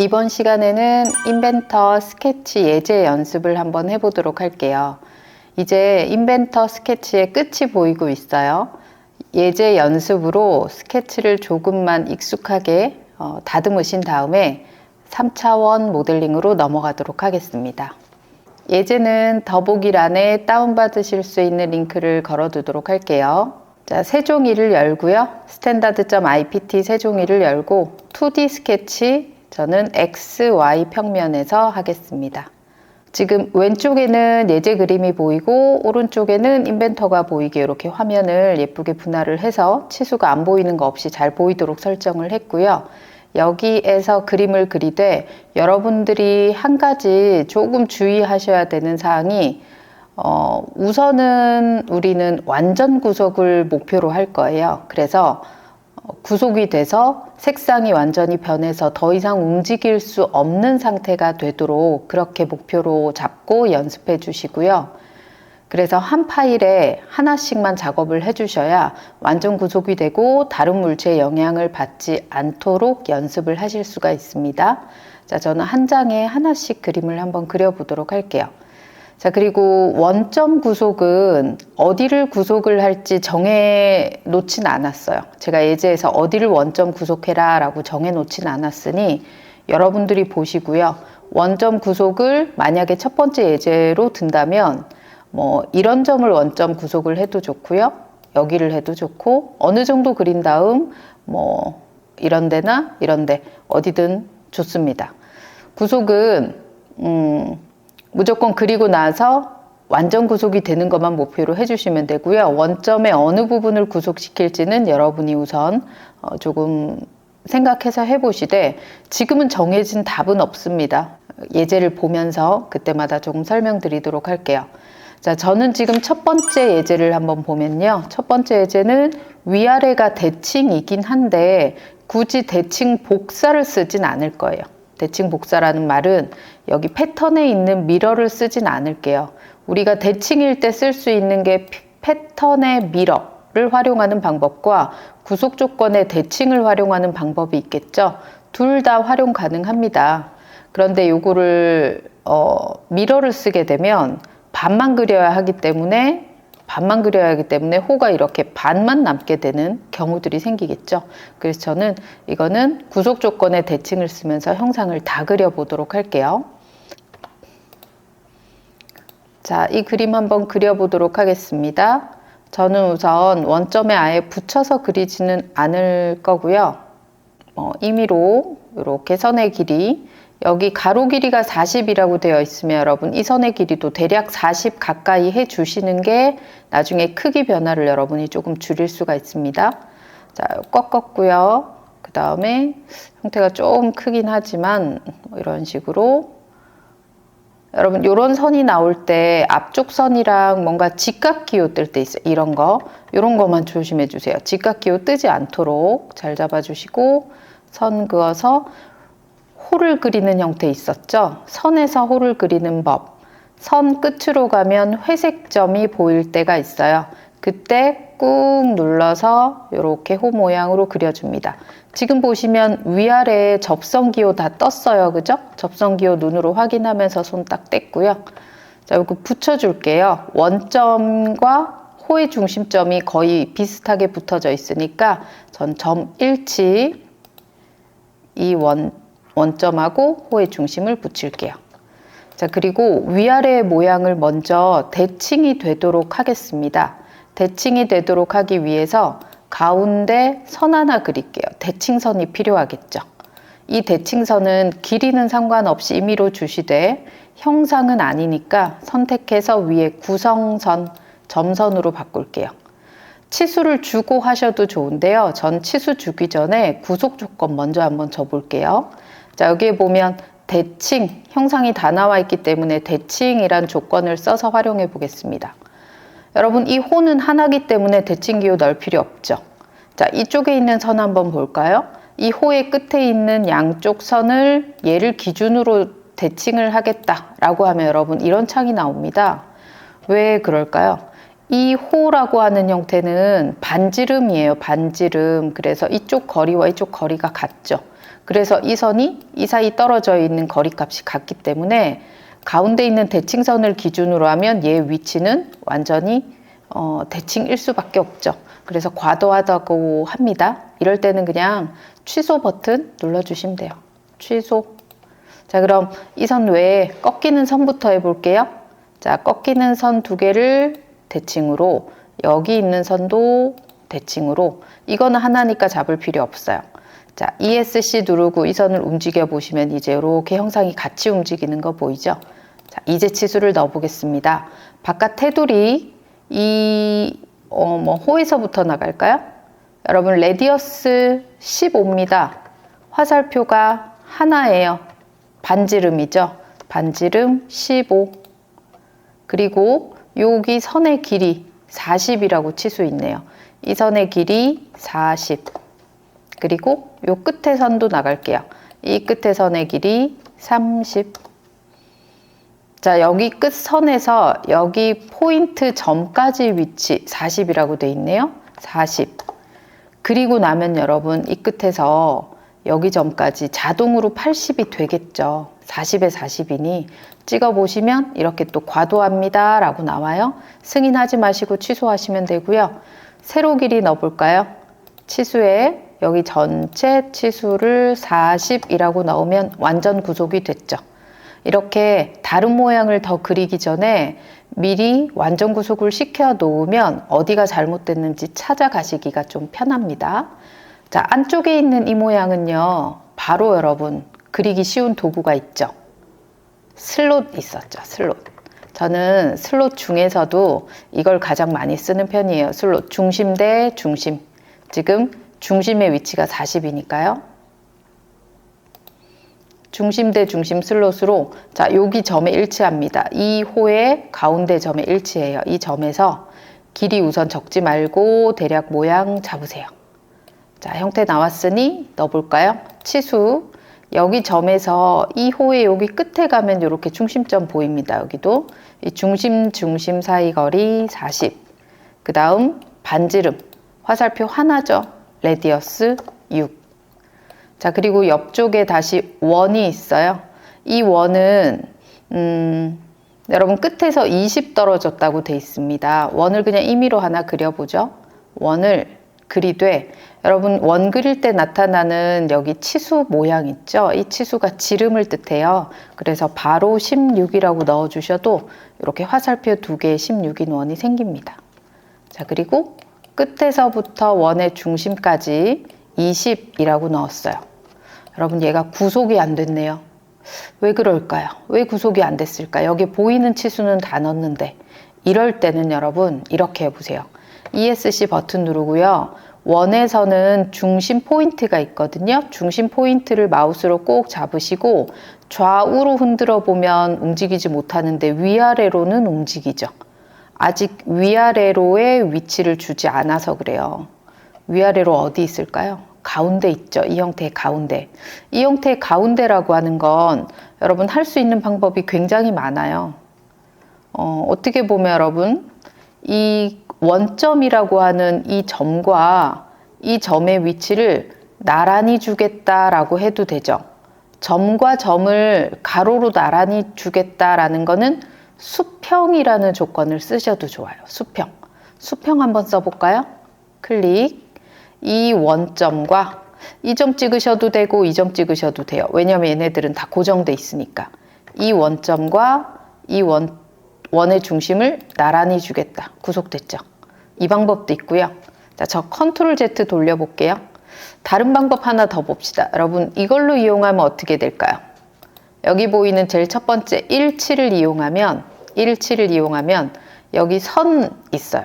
이번 시간에는 인벤터 스케치 예제 연습을 한번 해보도록 할게요. 이제 인벤터 스케치의 끝이 보이고 있어요. 예제 연습으로 스케치를 조금만 익숙하게 어, 다듬으신 다음에 3차원 모델링으로 넘어가도록 하겠습니다. 예제는 더보기란에 다운받으실 수 있는 링크를 걸어두도록 할게요. 자, 세종이를 열고요. 스탠다드.ipt 세종이를 열고 2D 스케치 저는 XY 평면에서 하겠습니다. 지금 왼쪽에는 예제 그림이 보이고 오른쪽에는 인벤터가 보이게 이렇게 화면을 예쁘게 분할을 해서 치수가 안 보이는 거 없이 잘 보이도록 설정을 했고요. 여기에서 그림을 그리되 여러분들이 한 가지 조금 주의하셔야 되는 사항이 어, 우선은 우리는 완전 구속을 목표로 할 거예요. 그래서 어, 구속이 돼서 색상이 완전히 변해서 더 이상 움직일 수 없는 상태가 되도록 그렇게 목표로 잡고 연습해 주시고요. 그래서 한 파일에 하나씩만 작업을 해 주셔야 완전 구속이 되고 다른 물체의 영향을 받지 않도록 연습을 하실 수가 있습니다. 자, 저는 한 장에 하나씩 그림을 한번 그려보도록 할게요. 자, 그리고 원점 구속은 어디를 구속을 할지 정해 놓진 않았어요. 제가 예제에서 어디를 원점 구속해라 라고 정해 놓진 않았으니 여러분들이 보시고요. 원점 구속을 만약에 첫 번째 예제로 든다면 뭐 이런 점을 원점 구속을 해도 좋고요. 여기를 해도 좋고 어느 정도 그린 다음 뭐 이런 데나 이런 데 어디든 좋습니다. 구속은 음 무조건 그리고 나서 완전 구속이 되는 것만 목표로 해주시면 되고요. 원점의 어느 부분을 구속시킬지는 여러분이 우선 어, 조금 생각해서 해보시되 지금은 정해진 답은 없습니다. 예제를 보면서 그때마다 조금 설명드리도록 할게요. 자, 저는 지금 첫 번째 예제를 한번 보면요. 첫 번째 예제는 위아래가 대칭이긴 한데 굳이 대칭 복사를 쓰진 않을 거예요. 대칭 복사라는 말은 여기 패턴에 있는 미러를 쓰진 않을게요. 우리가 대칭일 때 쓸 수 있는 게 패턴의 미러를 활용하는 방법과 구속 조건의 대칭을 활용하는 방법이 있겠죠. 둘 다 활용 가능합니다. 그런데 요거를 어, 미러를 쓰게 되면 반만 그려야 하기 때문에 반만 그려야 하기 때문에 호가 이렇게 반만 남게 되는 경우들이 생기겠죠. 그래서 저는 이거는 구속 조건의 대칭을 쓰면서 형상을 다 그려보도록 할게요. 자, 이 그림 한번 그려보도록 하겠습니다. 저는 우선 원점에 아예 붙여서 그리지는 않을 거고요. 어, 임의로 이렇게 선의 길이 여기 가로 길이가 40이라고 되어 있으면 여러분 이 선의 길이도 대략 40 가까이 해 주시는 게 나중에 크기 변화를 여러분이 조금 줄일 수가 있습니다. 자, 꺾었고요. 그 다음에 형태가 좀 크긴 하지만 뭐 이런 식으로 여러분 이런 선이 나올 때 앞쪽 선이랑 뭔가 직각 기호 뜰 때 있어요. 이런 거 이런 거만 조심해 주세요. 직각 기호 뜨지 않도록 잘 잡아 주시고 선 그어서 호를 그리는 형태 있었죠. 선에서 호를 그리는 법. 선 끝으로 가면 회색 점이 보일 때가 있어요. 그때 꾹 눌러서 이렇게 호 모양으로 그려줍니다. 지금 보시면 위아래에 접선기호 다 떴어요. 그죠? 접선기호 눈으로 확인하면서 손 딱 뗐고요. 자, 이거 붙여줄게요. 원점과 호의 중심점이 거의 비슷하게 붙어져 있으니까 전점 1치 이 원, 원점하고 호의 중심을 붙일게요. 자, 그리고 위아래의 모양을 먼저 대칭이 되도록 하겠습니다. 대칭이 되도록 하기 위해서 가운데 선 하나 그릴게요. 대칭선이 필요하겠죠. 이 대칭선은 길이는 상관없이 임의로 주시되 형상은 아니니까 선택해서 위에 구성선, 점선으로 바꿀게요. 치수를 주고 하셔도 좋은데요. 전 치수 주기 전에 구속 조건 먼저 한번 줘볼게요. 자, 여기에 보면 대칭, 형상이 다 나와 있기 때문에 대칭이란 조건을 써서 활용해 보겠습니다. 여러분, 이 호는 하나기 때문에 대칭 기호 넣을 필요 없죠. 자, 이쪽에 있는 선 한번 볼까요? 이 호의 끝에 있는 양쪽 선을 얘를 기준으로 대칭을 하겠다라고 하면 여러분 이런 창이 나옵니다. 왜 그럴까요? 이 호라고 하는 형태는 반지름이에요. 반지름. 그래서 이쪽 거리와 이쪽 거리가 같죠. 그래서 이 선이 이 사이 떨어져 있는 거리값이 같기 때문에 가운데 있는 대칭선을 기준으로 하면 얘 위치는 완전히 어, 대칭일 수밖에 없죠. 그래서 과도하다고 합니다. 이럴 때는 그냥 취소 버튼 눌러주시면 돼요. 취소. 자, 그럼 이 선 외에 꺾이는 선부터 해볼게요. 자, 꺾이는 선 두 개를 대칭으로, 여기 있는 선도 대칭으로, 이거는 하나니까 잡을 필요 없어요. 자, ESC 누르고 이 선을 움직여 보시면 이제 이렇게 형상이 같이 움직이는 거 보이죠? 자, 이제 치수를 넣어 보겠습니다. 바깥 테두리, 이, 어, 뭐, 호에서부터 나갈까요? 여러분, 레디어스 15입니다. 화살표가 하나예요. 반지름이죠. 반지름 15. 그리고 여기 선의 길이 40이라고 치수 있네요. 이 선의 길이 40. 그리고 요 끝에 선도 나갈게요. 이 끝에 선의 길이 30. 자, 여기 끝 선에서 여기 포인트 점까지 위치 40이라고 돼 있네요. 40. 그리고 나면 여러분 이 끝에서 여기 점까지 자동으로 80이 되겠죠. 40에 40이니 찍어 보시면 이렇게 또 과도합니다 라고 나와요. 승인하지 마시고 취소하시면 되고요. 세로 길이 넣어볼까요? 치수에 여기 전체 치수를 40이라고 넣으면 완전 구속이 됐죠. 이렇게 다른 모양을 더 그리기 전에 미리 완전 구속을 시켜 놓으면 어디가 잘못됐는지 찾아가시기가 좀 편합니다. 자, 안쪽에 있는 이 모양은요, 바로 여러분, 그리기 쉬운 도구가 있죠. 슬롯 있었죠, 슬롯. 저는 슬롯 중에서도 이걸 가장 많이 쓰는 편이에요. 슬롯 중심 대 중심. 지금 중심의 위치가 40이니까요. 중심 대 중심 슬롯으로 자 여기 점에 일치합니다. 이 호의 가운데 점에 일치해요. 이 점에서 길이 우선 적지 말고 대략 모양 잡으세요. 자 형태 나왔으니 넣어볼까요? 치수 여기 점에서 이 호의 여기 끝에 가면 이렇게 중심점 보입니다. 여기도 이 중심 중심 사이 거리 40. 그 다음 반지름 화살표 하나죠. 레디어스 6. 자, 그리고 옆쪽에 다시 원이 있어요. 이 원은, 음, 여러분 끝에서 20 떨어졌다고 돼 있습니다. 원을 그냥 임의로 하나 그려보죠. 원을 그리되 여러분 원 그릴 때 나타나는 여기 치수 모양 있죠? 이 치수가 지름을 뜻해요. 그래서 바로 16이라고 넣어주셔도 이렇게 화살표 두 개의 16인 원이 생깁니다. 자, 그리고 끝에서부터 원의 중심까지 20이라고 넣었어요. 여러분 얘가 구속이 안 됐네요. 왜 그럴까요? 왜 구속이 안 됐을까? 여기 보이는 치수는 다 넣었는데 이럴 때는 여러분 이렇게 해보세요. ESC 버튼 누르고요. 원에서는 중심 포인트가 있거든요. 중심 포인트를 마우스로 꼭 잡으시고 좌우로 흔들어 보면 움직이지 못하는데 위아래로는 움직이죠. 아직 위아래로의 위치를 주지 않아서 그래요. 위아래로 어디 있을까요? 가운데 있죠. 이 형태의 가운데. 이 형태의 가운데라고 하는 건 여러분 할 수 있는 방법이 굉장히 많아요. 어, 어떻게 보면 여러분 이 원점이라고 하는 이 점과 이 점의 위치를 나란히 주겠다라고 해도 되죠. 점과 점을 가로로 나란히 주겠다라는 거는 수평이라는 조건을 쓰셔도 좋아요. 수평. 수평 한번 써볼까요? 클릭. 이 원점과 이 점 찍으셔도 되고 이 점 찍으셔도 돼요. 왜냐하면 얘네들은 다 고정돼 있으니까. 이 원점과 이 원, 원의 중심을 나란히 주겠다. 구속됐죠. 이 방법도 있고요. 자, 저 컨트롤 Z 돌려볼게요. 다른 방법 하나 더 봅시다. 여러분, 이걸로 이용하면 어떻게 될까요? 여기 보이는 제일 첫 번째 17을 이용하면 17을 이용하면 여기 선 있어요.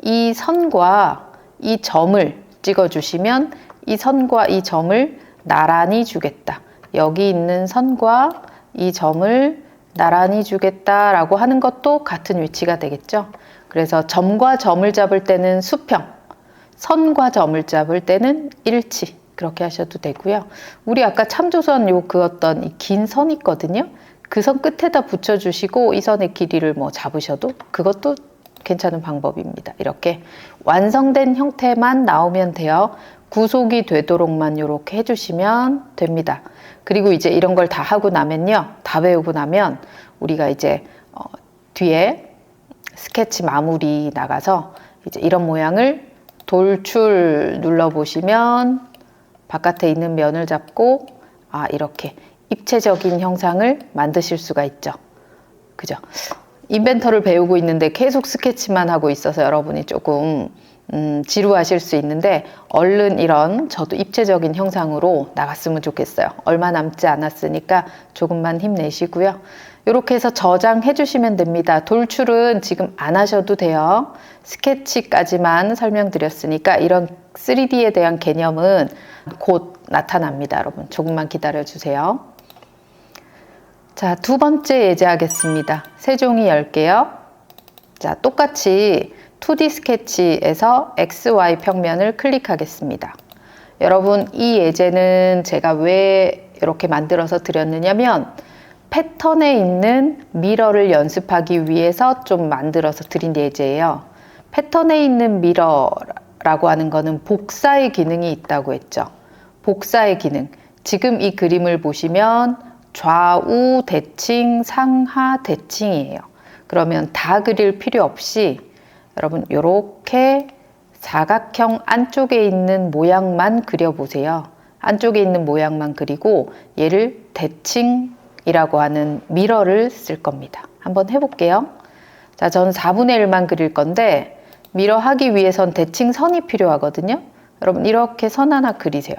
이 선과 이 점을 찍어 주시면 이 선과 이 점을 나란히 주겠다. 여기 있는 선과 이 점을 나란히 주겠다라고 하는 것도 같은 위치가 되겠죠. 그래서 점과 점을 잡을 때는 수평, 선과 점을 잡을 때는 일치. 그렇게 하셔도 되고요. 우리 아까 참조선 요 그었던 이 긴 선 있거든요. 그 선 끝에다 붙여주시고 이 선의 길이를 뭐 잡으셔도 그것도 괜찮은 방법입니다. 이렇게 완성된 형태만 나오면 돼요. 구속이 되도록만 이렇게 해주시면 됩니다. 그리고 이제 이런 걸 다 하고 나면요. 다 배우고 나면 우리가 이제 어, 뒤에 스케치 마무리 나가서 이제 이런 모양을 돌출 눌러보시면 바깥에 있는 면을 잡고 아 이렇게 입체적인 형상을 만드실 수가 있죠. 그죠? 인벤터를 배우고 있는데 계속 스케치만 하고 있어서 여러분이 조금 음, 지루하실 수 있는데 얼른 이런 저도 입체적인 형상으로 나갔으면 좋겠어요. 얼마 남지 않았으니까 조금만 힘내시고요. 이렇게 해서 저장해 주시면 됩니다. 돌출은 지금 안 하셔도 돼요. 스케치까지만 설명드렸으니까 이런 3D에 대한 개념은 곧 나타납니다. 여러분 조금만 기다려 주세요. 자, 두 번째 예제하겠습니다. 세 종이 10개요. 자, 똑같이 2D 스케치에서 XY 평면을 클릭하겠습니다. 여러분, 이 예제는 제가 왜 이렇게 만들어서 드렸느냐면 패턴에 있는 미러를 연습하기 위해서 좀 만들어서 드린 예제예요. 패턴에 있는 미러 라고 하는 거는 복사의 기능이 있다고 했죠. 복사의 기능. 지금 이 그림을 보시면 좌우 대칭, 상하 대칭이에요. 그러면 다 그릴 필요 없이 여러분 이렇게 사각형 안쪽에 있는 모양만 그려보세요. 안쪽에 있는 모양만 그리고 얘를 대칭이라고 하는 미러를 쓸 겁니다. 한번 해볼게요. 자, 저는 4분의 1만 그릴 건데 미러 하기 위해선 대칭 선이 필요하거든요. 여러분 이렇게 선 하나 그리세요.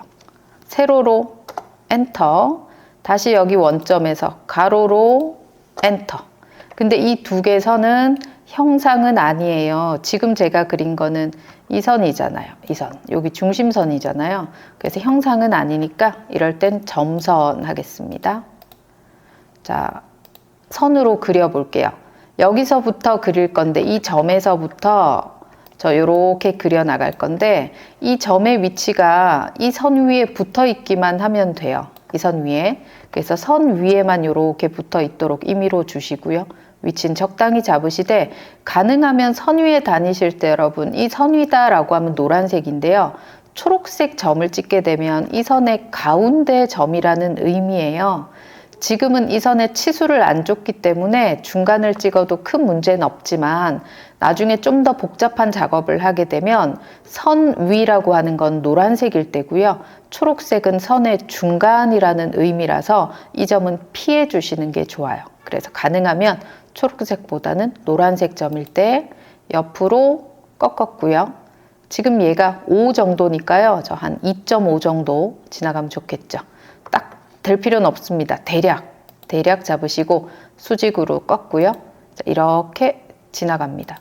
세로로 엔터 다시 여기 원점에서 가로로 엔터 근데 이 두 개 선은 형상은 아니에요. 지금 제가 그린 거는 이 선이잖아요. 이 선. 여기 중심선이잖아요. 그래서 형상은 아니니까 이럴 땐 점선 하겠습니다. 자, 선으로 그려볼게요. 여기서부터 그릴 건데 이 점에서부터 저 요렇게 그려 나갈 건데 이 점의 위치가 이 선 위에 붙어 있기만 하면 돼요. 이 선 위에. 그래서 선 위에만 요렇게 붙어 있도록 임의로 주시고요. 위치는 적당히 잡으시되 가능하면 선 위에 다니실 때 여러분 이 선 위다라고 하면 노란색인데요. 초록색 점을 찍게 되면 이 선의 가운데 점이라는 의미예요. 지금은 이 선에 치수를 안 줬기 때문에 중간을 찍어도 큰 문제는 없지만 나중에 좀 더 복잡한 작업을 하게 되면 선 위라고 하는 건 노란색일 때고요. 초록색은 선의 중간이라는 의미라서 이 점은 피해 주시는 게 좋아요. 그래서 가능하면 초록색보다는 노란색 점일 때 옆으로 꺾었고요. 지금 얘가 5 정도니까요. 저 한 2.5 정도 지나가면 좋겠죠. 딱될 필요는 없습니다. 대략, 대략 잡으시고 수직으로 꺾고요. 이렇게 지나갑니다.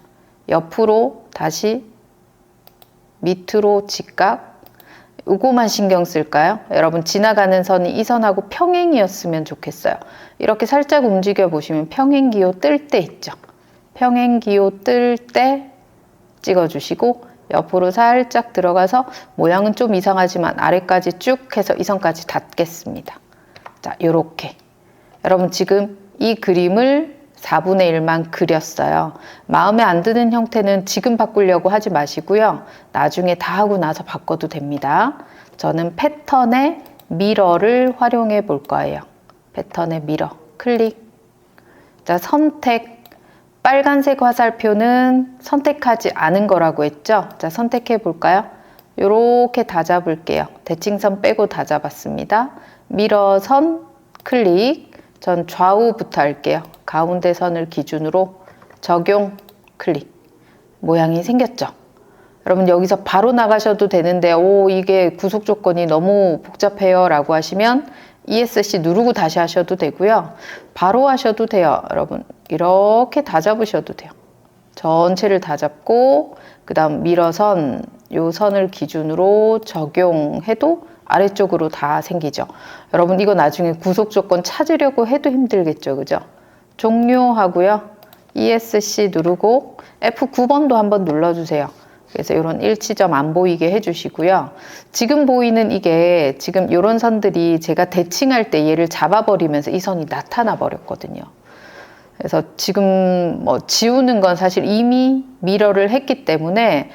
옆으로 다시 밑으로 직각 요거만 신경 쓸까요? 여러분 지나가는 선이 이 선하고 평행이었으면 좋겠어요. 이렇게 살짝 움직여 보시면 평행기호 뜰 때 있죠. 평행기호 뜰 때 찍어주시고 옆으로 살짝 들어가서 모양은 좀 이상하지만 아래까지 쭉 해서 이 선까지 닿겠습니다. 자, 요렇게. 여러분 지금 이 그림을 4분의 1만 그렸어요. 마음에 안 드는 형태는 지금 바꾸려고 하지 마시고요. 나중에 다 하고 나서 바꿔도 됩니다. 저는 패턴의 미러를 활용해 볼 거예요. 패턴의 미러. 클릭. 자, 선택. 빨간색 화살표는 선택하지 않은 거라고 했죠? 자, 선택해 볼까요? 이렇게 다 잡을게요. 대칭선 빼고 다 잡았습니다. 미러선 클릭. 전 좌우부터 할게요. 가운데 선을 기준으로 적용 클릭. 모양이 생겼죠? 여러분 여기서 바로 나가셔도 되는데 오 이게 구속 조건이 너무 복잡해요 라고 하시면 ESC 누르고 다시 하셔도 되고요. 바로 하셔도 돼요. 여러분 이렇게 다 잡으셔도 돼요. 전체를 다 잡고 그 다음 밀어선 요 선을 기준으로 적용해도 아래쪽으로 다 생기죠. 여러분 이거 나중에 구속 조건 찾으려고 해도 힘들겠죠. 그죠? 종료하고요. ESC 누르고 F9번도 한번 눌러주세요. 그래서 이런 일치점 안 보이게 해주시고요. 지금 보이는 이게 지금 이런 선들이 제가 대칭할 때 얘를 잡아버리면서 이 선이 나타나 버렸거든요. 그래서 지금 뭐 지우는 건 사실 이미 미러를 했기 때문에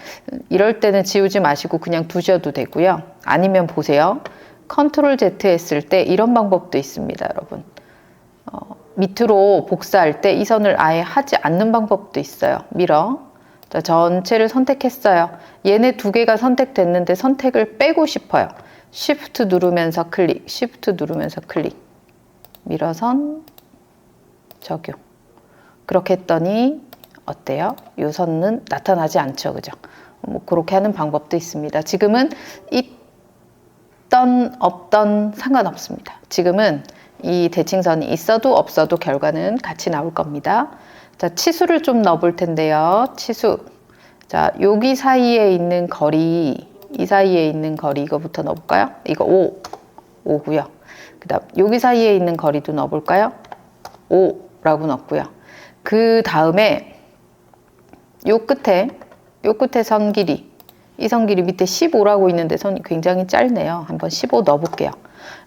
이럴 때는 지우지 마시고 그냥 두셔도 되고요. 아니면 보세요. 컨트롤 Z 했을 때 이런 방법도 있습니다, 여러분. 어, 밑으로 복사할 때 이 선을 아예 하지 않는 방법도 있어요. 미러. 자, 전체를 선택했어요. 얘네 두 개가 선택됐는데 선택을 빼고 싶어요. Shift 누르면서 클릭, Shift 누르면서 클릭. 미러선 적용. 그렇게 했더니 어때요? 요 선은 나타나지 않죠, 그죠? 뭐 그렇게 하는 방법도 있습니다. 지금은 있던 없던 상관없습니다. 지금은 이 대칭선이 있어도 없어도 결과는 같이 나올 겁니다. 자, 치수를 좀 넣어 볼 텐데요. 치수. 자, 여기 사이에 있는 거리, 이 사이에 있는 거리 이거부터 넣어 볼까요? 이거 5, 5고요. 그 다음 여기 사이에 있는 거리도 넣어 볼까요? 5라고 넣고요. 그 다음에 요 끝에, 요 끝에 선 길이, 이 선 길이 밑에 15라고 있는데 선이 굉장히 짧네요. 한번 15 넣어볼게요.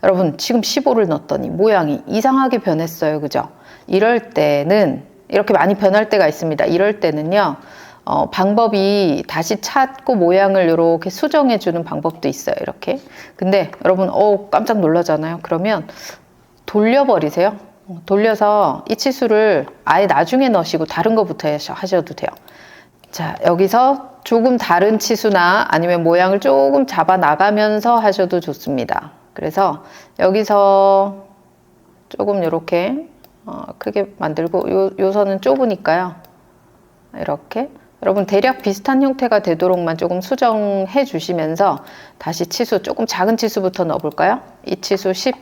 여러분 지금 15를 넣었더니 모양이 이상하게 변했어요. 그죠? 이럴 때는 이렇게 많이 변할 때가 있습니다. 이럴 때는요. 어, 방법이 다시 찾고 모양을 이렇게 수정해 주는 방법도 있어요. 이렇게. 근데 여러분 어 깜짝 놀라잖아요. 그러면 돌려버리세요. 돌려서 이 치수를 아예 나중에 넣으시고 다른 거부터 하셔도 돼요. 자, 여기서 조금 다른 치수나 아니면 모양을 조금 잡아 나가면서 하셔도 좋습니다. 그래서 여기서 조금 이렇게 어, 크게 만들고 요, 요 선은 좁으니까요. 이렇게 여러분 대략 비슷한 형태가 되도록만 조금 수정해 주시면서 다시 치수 조금 작은 치수부터 넣어볼까요? 이 치수 10.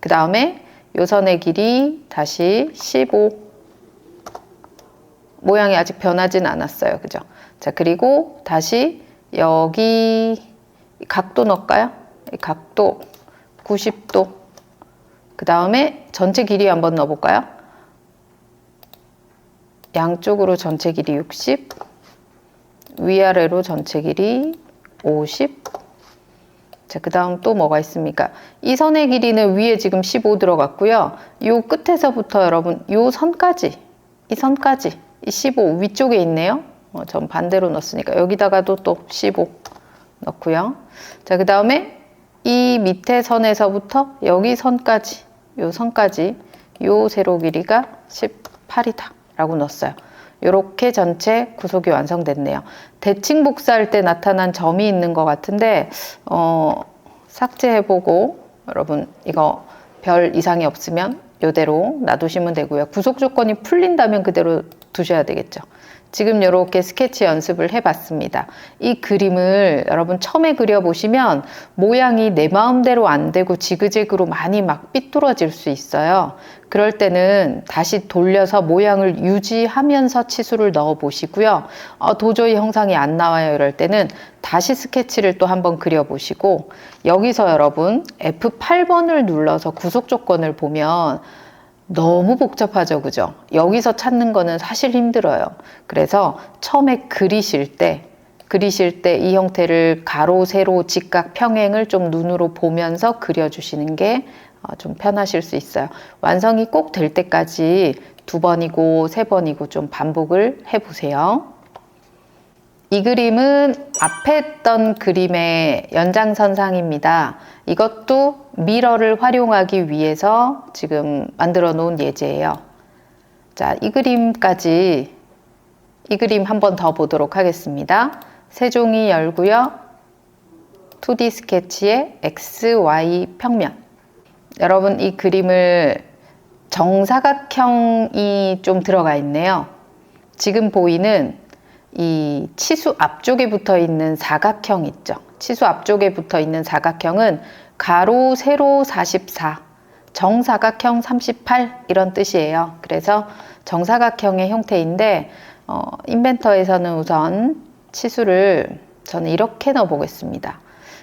그 다음에 요 선의 길이 다시 15. 모양이 아직 변하진 않았어요. 그죠? 자, 그리고 다시 여기 각도 넣을까요? 각도 90도. 그 다음에 전체 길이 한번 넣어볼까요? 양쪽으로 전체 길이 60, 위아래로 전체 길이 50. 자, 그 다음 또 뭐가 있습니까? 이 선의 길이는 위에 지금 15 들어갔고요. 요 끝에서부터 여러분, 요 선까지, 이 선까지, 이 15 위쪽에 있네요. 어, 전 반대로 넣었으니까 여기다가도 또 15 넣고요. 자, 그 다음에 이 밑에 선에서부터 여기 선까지, 요 선까지, 요 세로 길이가 18이다. 라고 넣었어요. 이렇게 전체 구속이 완성됐네요. 대칭 복사할 때 나타난 점이 있는 것 같은데 어, 삭제해보고 여러분 이거 별 이상이 없으면 이대로 놔두시면 되고요. 구속 조건이 풀린다면 그대로 두셔야 되겠죠. 지금 이렇게 스케치 연습을 해봤습니다. 이 그림을 여러분 처음에 그려보시면 모양이 내 마음대로 안 되고 지그재그로 많이 막 삐뚤어질 수 있어요. 그럴 때는 다시 돌려서 모양을 유지하면서 치수를 넣어 보시고요. 어, 도저히 형상이 안 나와요. 이럴 때는 다시 스케치를 또 한번 그려 보시고 여기서 여러분 F8번을 눌러서 구속 조건을 보면 너무 복잡하죠, 그죠? 여기서 찾는 거는 사실 힘들어요. 그래서 처음에 그리실 때, 그리실 때 이 형태를 가로, 세로, 직각, 평행을 좀 눈으로 보면서 그려주시는 게 좀 편하실 수 있어요. 완성이 꼭 될 때까지 두 번이고 세 번이고 좀 반복을 해보세요. 이 그림은 앞에 했던 그림의 연장선상입니다. 이것도 미러를 활용하기 위해서 지금 만들어 놓은 예제예요. 자, 이 그림까지 이 그림 한 번 더 보도록 하겠습니다. 세 종이 열고요. 2D 스케치의 X, Y 평면. 여러분 이 그림을 정사각형이 좀 들어가 있네요. 지금 보이는 이 치수 앞쪽에 붙어 있는 사각형 있죠. 치수 앞쪽에 붙어 있는 사각형은 가로, 세로 44, 정사각형 38 이런 뜻이에요. 그래서 정사각형의 형태인데 어, 인벤터에서는 우선 치수를 저는 이렇게 넣어 보겠습니다.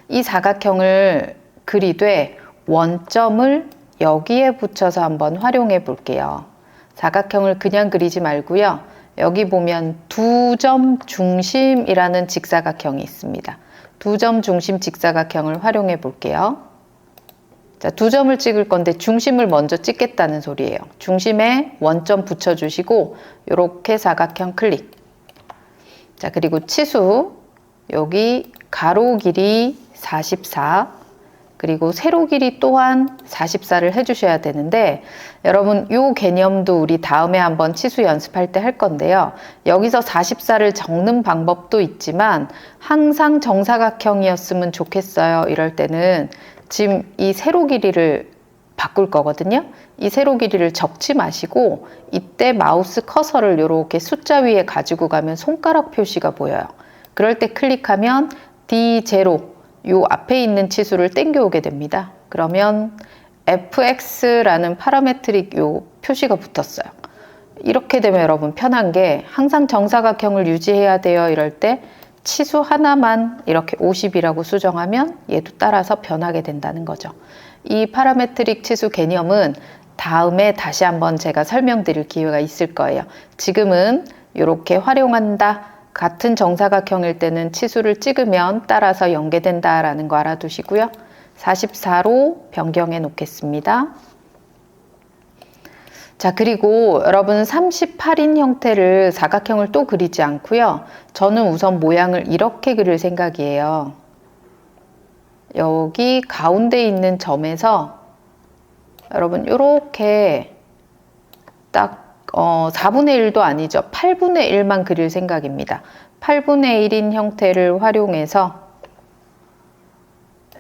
이 사각형을 그리되 원점을 여기에 붙여서 한번 활용해 볼게요. 사각형을 그냥 그리지 말고요. 여기 보면 두 점 중심이라는 직사각형이 있습니다. 두 점 중심 직사각형을 활용해 볼게요. 자, 두 점을 찍을 건데 중심을 먼저 찍겠다는 소리예요. 중심에 원점 붙여주시고 이렇게 사각형 클릭. 자, 그리고 치수 여기 가로 길이 44 그리고 세로 길이 또한 44를 해주셔야 되는데 여러분 이 개념도 우리 다음에 한번 치수 연습할 때 할 건데요. 여기서 44를 적는 방법도 있지만 항상 정사각형이었으면 좋겠어요. 이럴 때는 지금 이 세로 길이를 바꿀 거거든요. 이 세로 길이를 적지 마시고 이때 마우스 커서를 이렇게 숫자 위에 가지고 가면 손가락 표시가 보여요. 그럴 때 클릭하면 D0 요 앞에 있는 치수를 땡겨오게 됩니다. 그러면 fx라는 파라메트릭 요 표시가 붙었어요. 이렇게 되면 여러분 편한 게 항상 정사각형을 유지해야 돼요. 이럴 때 치수 하나만 이렇게 50이라고 수정하면 얘도 따라서 변하게 된다는 거죠. 이 파라메트릭 치수 개념은 다음에 다시 한번 제가 설명드릴 기회가 있을 거예요. 지금은 이렇게 활용한다. 같은 정사각형일 때는 치수를 찍으면 따라서 연계된다라는 거 알아두시고요. 44로 변경해 놓겠습니다. 자, 그리고 여러분 38인 형태를 사각형을 또 그리지 않고요. 저는 우선 모양을 이렇게 그릴 생각이에요. 여기 가운데 있는 점에서 여러분 이렇게 딱 어, 4분의 1도 아니죠. 8분의 1만 그릴 생각입니다. 8분의 1인 형태를 활용해서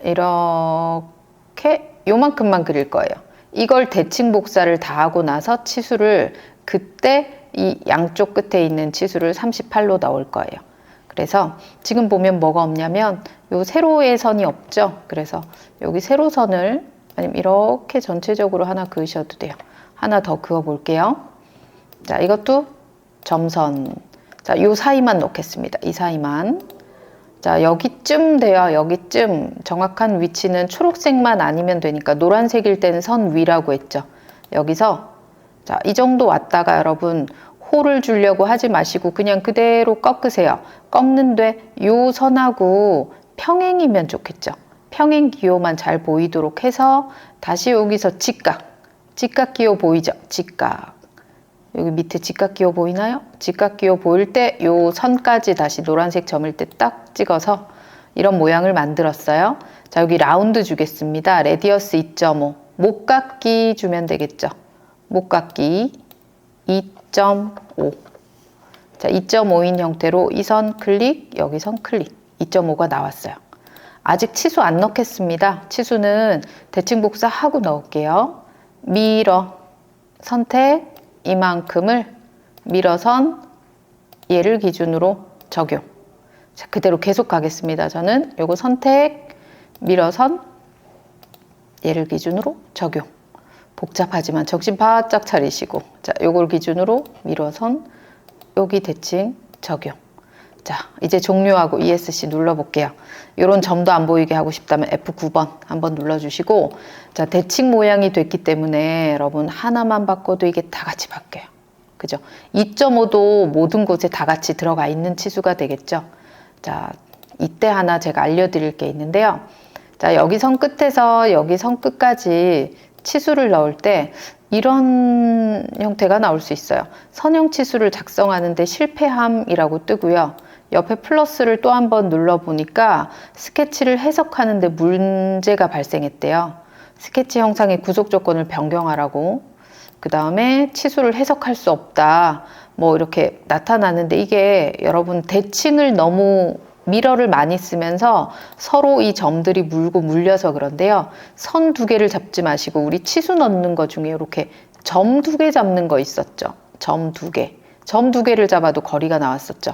이렇게 요만큼만 그릴 거예요. 이걸 대칭 복사를 다 하고 나서 치수를 그때 이 양쪽 끝에 있는 치수를 38로 넣을 거예요. 그래서 지금 보면 뭐가 없냐면 요 세로의 선이 없죠. 그래서 여기 세로선을 아니면 이렇게 전체적으로 하나 그으셔도 돼요. 하나 더 그어 볼게요. 자, 이것도 점선. 자, 요 사이만 놓겠습니다. 이 사이만. 자, 여기쯤 돼요. 여기쯤. 정확한 위치는 초록색만 아니면 되니까 노란색일 때는 선 위라고 했죠. 여기서 자, 이 정도 왔다가 여러분 호를 주려고 하지 마시고 그냥 그대로 꺾으세요. 꺾는데 요 선하고 평행이면 좋겠죠. 평행 기호만 잘 보이도록 해서 다시 여기서 직각. 직각 기호 보이죠? 직각. 여기 밑에 직각 기호 보이나요? 직각 기호 보일 때 요 선까지 다시 노란색 점일 때 딱 찍어서 이런 모양을 만들었어요. 자, 여기 라운드 주겠습니다. 레디어스 2.5. 목각기 주면 되겠죠. 목각기 2.5. 자, 2.5인 형태로 이 선 클릭, 여기 선 클릭. 2.5가 나왔어요. 아직 치수 안 넣겠습니다. 치수는 대칭 복사하고 넣을게요. 밀어, 선택, 이만큼을 밀어선 얘를 기준으로 적용. 자, 그대로 계속 가겠습니다. 저는 요거 선택, 밀어선 얘를 기준으로 적용. 복잡하지만 정신 바짝 차리시고 자, 요걸 기준으로 밀어선 여기 대칭 적용. 자, 이제 종료하고 ESC 눌러볼게요. 이런 점도 안 보이게 하고 싶다면 F9번 한번 눌러주시고 자, 대칭 모양이 됐기 때문에 여러분 하나만 바꿔도 이게 다 같이 바뀌어요. 그죠? 2.5도 모든 곳에 다 같이 들어가 있는 치수가 되겠죠? 자, 이때 하나 제가 알려드릴 게 있는데요. 자, 여기 선 끝에서 여기 선 끝까지 치수를 넣을 때 이런 형태가 나올 수 있어요. 선형 치수를 작성하는데 실패함이라고 뜨고요. 옆에 플러스를 또 한 번 눌러보니까 스케치를 해석하는데 문제가 발생했대요. 스케치 형상의 구속 조건을 변경하라고. 그 다음에 치수를 해석할 수 없다. 뭐 이렇게 나타나는데 이게 여러분 대칭을 너무 미러를 많이 쓰면서 서로 이 점들이 물고 물려서 그런데요. 선 두 개를 잡지 마시고 우리 치수 넣는 거 중에 이렇게 점 두 개 잡는 거 있었죠. 점 두 개. 점 두 개를 잡아도 거리가 나왔었죠.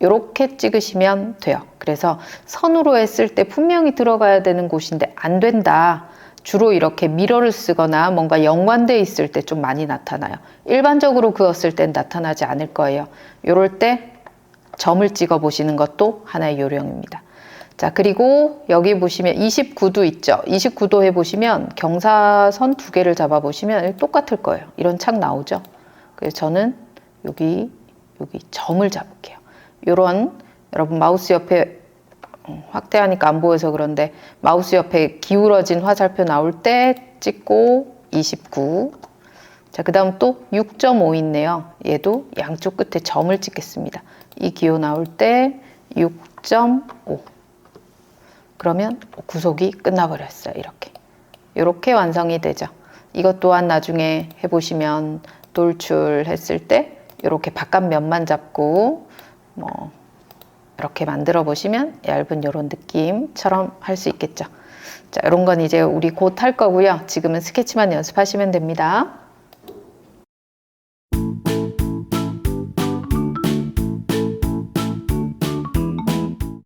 이렇게 찍으시면 돼요. 그래서 선으로 했을 때 분명히 들어가야 되는 곳인데 안 된다. 주로 이렇게 미러를 쓰거나 뭔가 연관돼 있을 때 좀 많이 나타나요. 일반적으로 그었을 땐 나타나지 않을 거예요. 이럴 때 점을 찍어 보시는 것도 하나의 요령입니다. 자, 그리고 여기 보시면 29도 있죠. 29도 해 보시면 경사선 두 개를 잡아 보시면 똑같을 거예요. 이런 창 나오죠. 그래서 저는 여기, 여기 점을 잡을게요. 이런 여러분 마우스 옆에 어, 확대하니까 안 보여서 그런데 마우스 옆에 기울어진 화살표 나올 때 찍고 29. 자, 그 다음 또 6.5 있네요. 얘도 양쪽 끝에 점을 찍겠습니다. 이 기호 나올 때 6.5. 그러면 구속이 끝나버렸어요. 이렇게. 이렇게 완성이 되죠. 이것 또한 나중에 해보시면 돌출했을 때 이렇게 바깥 면만 잡고 뭐 이렇게 만들어 보시면 얇은 이런 느낌처럼 할 수 있겠죠. 자, 이런 건 이제 우리 곧 할 거고요. 지금은 스케치만 연습하시면 됩니다.